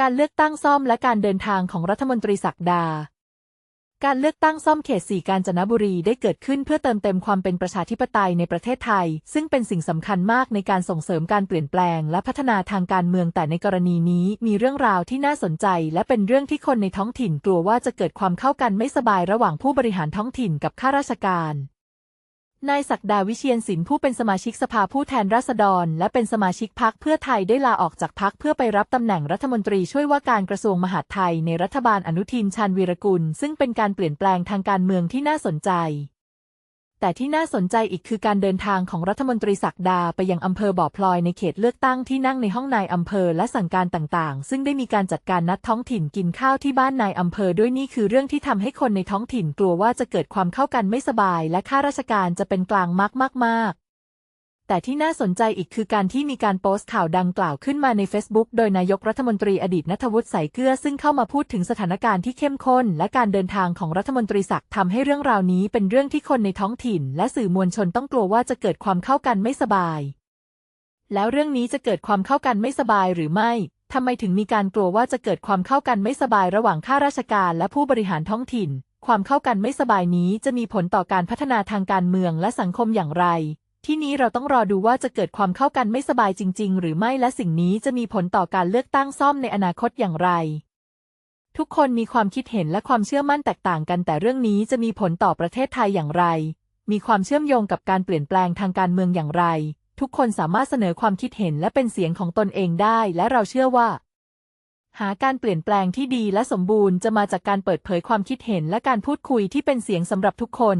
การเลือกตั้งซ่อมและการเดินทางของรัฐมนตรีศักดา การเลือกตั้งซ่อมเขต4กาญจนบุรีได้เกิดขึ้นเพื่อเติมเต็มความเป็นประชาธิปไตยในประเทศไทย ซึ่งเป็นสิ่งสำคัญมากในการส่งเสริมการเปลี่ยนแปลง และพัฒนาทางการเมืองแต่ในกรณีนี้ มีเรื่องราวที่น่าสนใจ และเป็นเรื่องที่คนในท้องถิ่นกลัวว่าจะเกิดความเข้ากันไม่สบายระหว่างผู้บริหารท้องถิ่นกับข้าราชการ นายศักดาวิเชียนศิลป์ผู้เป็นสมาชิกสภาผู้แทนราษฎร และเป็นสมาชิกพักเพื่อไทยได้ลาออกจากพักเพื่อไปรับตำแหน่งรัฐมนตรีช่วยว่าการกระทรวงมหาดไทยในรัฐบาลอนุทินชาญวีรกุล ซึ่งเป็นการเปลี่ยนแปลงทางการเมืองที่น่าสนใจ แต่ที่น่าสนใจอีกคือการเดินทางของรัฐมนตรีศักดาไปยังอำเภอบ่อพลอยในเขตเลือกตั้งที่นั่งในห้องนายอำเภอและสั่งการต่างๆ ซึ่งได้มีการจัดการนัดท้องถิ่นกินข้าวที่บ้านนายอำเภอด้วยนี่คือเรื่องที่ทำให้คนในท้องถิ่นกลัวว่าจะเกิดความเข้ากันไม่สบาย และข้าราชการจะเป็นกลางมากๆ แต่ที่น่าสนใจอีกคือการที่มีการโพสต์ข่าวดังกล่าวขึ้นมาใน Facebook โดยนายกรัฐมนตรีอดีตนัทวุฒิใสายเกลือซึ่งเข้ามาพูดถึงสถานการณ์ที่เข้มข้น และการเดินทางของรัฐมนตรีศักดิ์ทำให้เรื่องราวนี้เป็นเรื่องที่คนในท้องถิ่น และสื่อมวลชนต้องกลัวว่าจะเกิดความเข้ากันไม่สบาย แล้วเรื่องนี้จะเกิดความเข้ากันไม่สบายหรือไม่ทำไมถึงมีการกลัวว่าจะเกิดความเข้ากันไม่สบายระหว่างข้าราชการและผู้บริหารท้องถิ่น ความเข้ากันไม่สบายนี้จะมีผลต่อการพัฒนาทางการเมืองและสังคมอย่างไร ที่นี้เราต้องรอดูว่าจะเกิดความเข้ากันไม่สบายจริง ๆ หรือไม่และสิ่งนี้จะมีผลต่อการเลือกตั้งซ่อมในอนาคตอย่างไร ทุกคนมีความคิดเห็นและความเชื่อมั่นแตกต่างกัน แต่เรื่องนี้จะมีผลต่อประเทศไทยอย่างไร มีความเชื่อมโยงกับการเปลี่ยนแปลงทางการเมืองอย่างไร ทุกคนสามารถเสนอความคิดเห็นและเป็นเสียงของตนเองได้ และเราเชื่อว่า หาการเปลี่ยนแปลงที่ดีและสมบูรณ์จะมาจากการเปิดเผยความคิดเห็นและการพูดคุยที่เป็นเสียงสำหรับทุกคน